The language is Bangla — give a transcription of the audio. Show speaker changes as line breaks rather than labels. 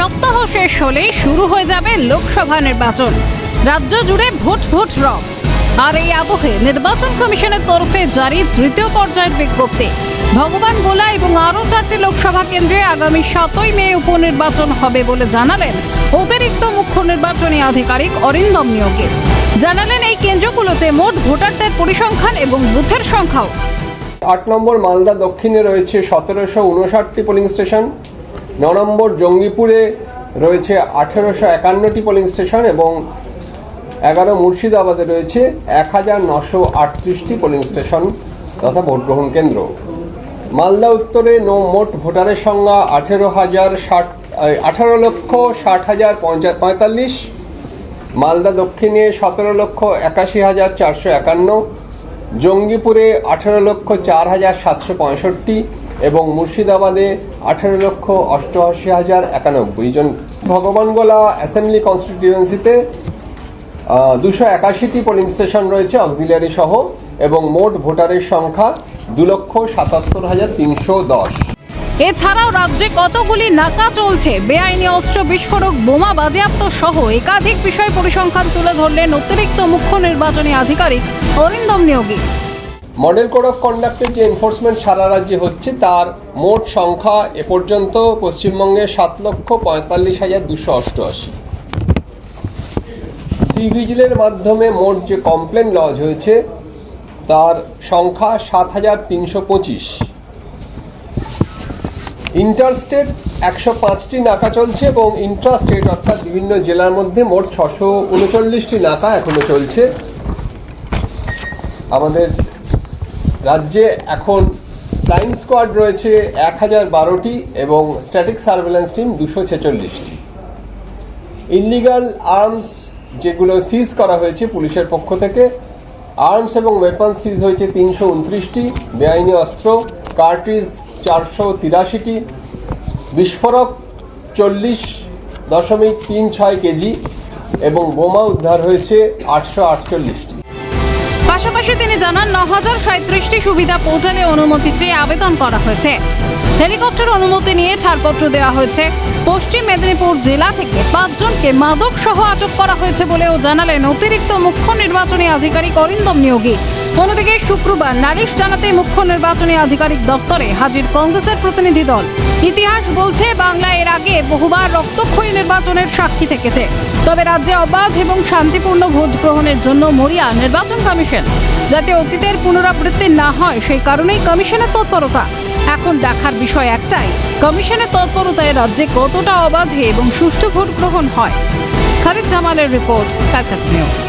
সপ্তাহ শেষ হলেই শুরু হয়ে যাবে লোকসভা নির্বাচন। রাজ্য জুড়ে ভোট ভোট রব। আর এই আবহে নির্বাচন কমিশনের তরফে জারি তৃতীয় পর্যায়ের বিজ্ঞপ্তি। ভগবান গোলা এবং আরও চারটি লোকসভা কেন্দ্রে আগামী সাতই মে উপনির্বাচন হবে বলে জানালেন অতিরিক্ত মুখ্য নির্বাচনী আধিকারিক অরিন্দম নিয়োগে। জানালেন এই কেন্দ্রগুলোতে মোট ভোটারদের পরিসংখ্যান এবং বুথের সংখ্যাও।
আট নম্বর মালদা দক্ষিণে রয়েছে সতেরোশো উনষাটটি পোলিং স্টেশন। নম্বর জঙ্গিপুরে রয়েছে আঠেরোশো একান্নটি পোলিং স্টেশন এবং এগারো মুর্শিদাবাদে রয়েছে এক হাজার নশো আটত্রিশটি পোলিং স্টেশন তথা ভোট গ্রহণ কেন্দ্র। মালদা উত্তরে নো মোট ভোটারের সংখ্যা আঠেরো হাজার ষাট আঠারো লক্ষ ষাট হাজার পঁয়তাল্লিশ। মালদা দক্ষিণে সতেরো লক্ষ একাশি হাজার চারশো একান্ন। জঙ্গিপুরে আঠেরো লক্ষ চার হাজার সাতশো পঁয়ষট্টি। এবং মুর্শিদাবাদে আঠেরো লক্ষ অষ্টআশি হাজার একানব্বই জন। ভগবানগোলা অ্যাসেম্বলি কনস্টিটিউয়েন্সিতে দুশো একাশিটি পোলিং স্টেশন রয়েছে অক্সিলিয়ারি সহ এবং মোট ভোটারের সংখ্যা দু লক্ষ সাতাত্তর হাজার তিনশো দশ।
এছাড়াও রাজ্যে কতগুলি নাকা চলছে? বেআইনি অস্ত্র, বিস্ফোরক, বোমা, বাজেয়াপ্ত সহ একাধিক বিষয় পরিসংখ্যান তুলে ধরলেন অতিরিক্ত মুখ্য নির্বাচনী আধিকারিক Arindam Niyogi.
Model code of কন্ডাক্টের যে এনফোর্সমেন্ট সারা রাজ্যে হচ্ছে, তার মোট সংখ্যা এ পর্যন্ত পশ্চিমবঙ্গে সাত লক্ষ পঁয়তাল্লিশ হাজার দুশো অষ্টআশি। সি ভিজিলের মাধ্যমে মোট যে কমপ্লেন লজ হয়েছে, তার সংখ্যা সাত হাজার তিনশো পঁচিশ। ইন্টারস্টেট একশো পাঁচটি নাকা চলছে এবং ইন্ট্রাস্টেট অর্থাৎ বিভিন্ন জেলার মধ্যে মোট ছশো উনচল্লিশটি নাকা এখনও চলছে। আমাদের রাজ্যে এখন ফ্লাইং স্কোয়াড রয়েছে এক হাজার বারোটি এবং স্ট্যাটিক সার্ভেলেন্স টিম দুশো ছেচল্লিশটি। ইলিগাল আর্মস যেগুলো সিজ করা হয়েছে পুলিশের পক্ষ থেকে আর্মস এবং ওয়েপন সিজ হয়েছে তিনশো উনত্রিশটি, বেআইনি অস্ত্র কার্ট্রিজ চারশো তিরাশিটি, বিস্ফোরক চল্লিশ দশমিক তিন ছয় কেজি এবং বোমা উদ্ধার হয়েছে আটশো আটচল্লিশটি।
পাশাপাশি তিনি জানান ন হাজার সুবিধা পোর্টালে অনুমতি চেয়ে আবেদন করা হয়েছে। হেলিকপ্টার অনুমতি নিয়ে ছাড়পত্র দেওয়া হয়েছে। পশ্চিম মেদিনীপুর জেলা থেকে পাঁচজনকে মাদক সহ আটক করা হয়েছে বলেও জানালেন অতিরিক্ত মুখ্য নির্বাচনী আধিকারিক অরিন্দম নিয়োগী। অন্যদিকে শুক্রবার নালিশ জানাতে মুখ্য নির্বাচনী আধিকারিক দপ্তরে হাজির কংগ্রেসের প্রতিনিধি দল। ইতিহাস বলছে, বাংলা এর আগে বহুবার রক্তক্ষয়ী নির্বাচনের সাক্ষী থেকেছে। তবে রাজ্যে অবাধ এবং শান্তিপূর্ণ ভোট গ্রহণের জন্য মরিয়া নির্বাচন কমিশন। যাতে অতীতের পুনরাবৃত্তি না হয়, সেই কারণেই কমিশনের তৎপরতা। এখন দেখার বিষয় একটাই, কমিশনের তৎপরতায় রাজ্যে কতটা অবাধে এবং সুষ্ঠু ভোট গ্রহণ হয়? খালিদ জামালের রিপোর্ট ক্যালকাটা নিউজ।